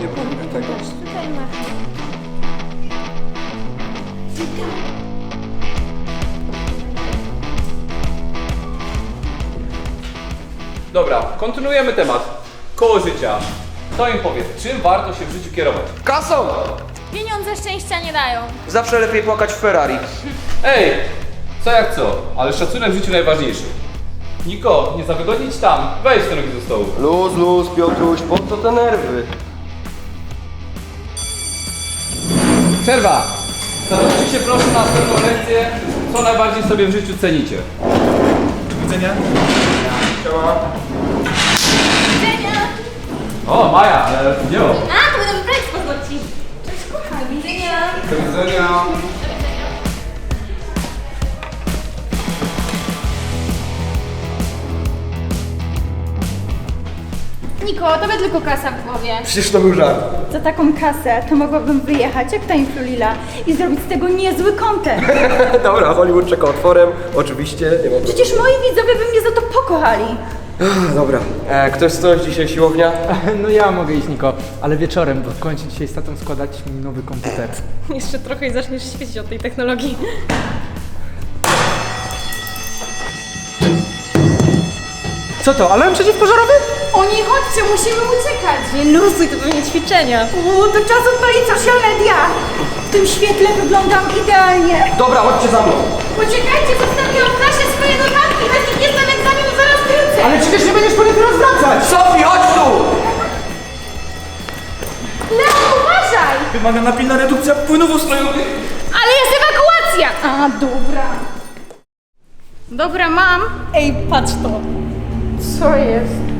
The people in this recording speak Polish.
nie pomnę tego. Dobra, kontynuujemy temat. Koło życia. To im powiedz, czym warto się w życiu kierować? Kasą! Pieniądze szczęścia nie dają. Zawsze lepiej płakać w Ferrari. Ej, co jak co, ale szacunek w życiu najważniejszy. Niko, nie zawygodnić tam, wejdź do nogi do stołu. Luz, luz, Piotruś, po co te nerwy? Przerwa! Się proszę na następną lekcję, co najbardziej sobie w życiu cenicie. Widzenia? Widzenia! O, Maja, ale nie o. A, to będę projekt poznać Cześć, kochaj, widzenia! Do widzenia. Niko, tobie tylko kasa w głowie. Przecież to był żart. Za taką kasę to mogłabym wyjechać jak ta influlila i zrobić z tego niezły content. Dobra, Hollywood czeka otworem. Oczywiście, nie ma Przecież moi widzowie by mnie za to pokochali. Dobra. E, ktoś coś dzisiaj siłownia? No ja mogę iść, Niko, ale wieczorem, bo kończę dzisiaj z tatą składać mi nowy komputer. Jeszcze trochę i zaczniesz świecić od tej technologii. Co to, alarm przeciwpożarowy? O nie, chodźcie, musimy uciekać! Nie luzuj, to pewnie ćwiczenia. O, to czas odpalić social media. W tym świetle wyglądam idealnie. Dobra, chodźcie za mną. Poczekajcie, zostawiłam w nasze swoje notatki, bez nich nie egzaminu, zaraz wrócę! Ale przecież nie będziesz po nie teraz wracać! Sofii, chodź tu! Leo, uważaj! Wymagana pilna redukcja płynów ustrojowych. Ale jest ewakuacja! A, dobra. Dobra, mam. Ej, patrz to. sonhos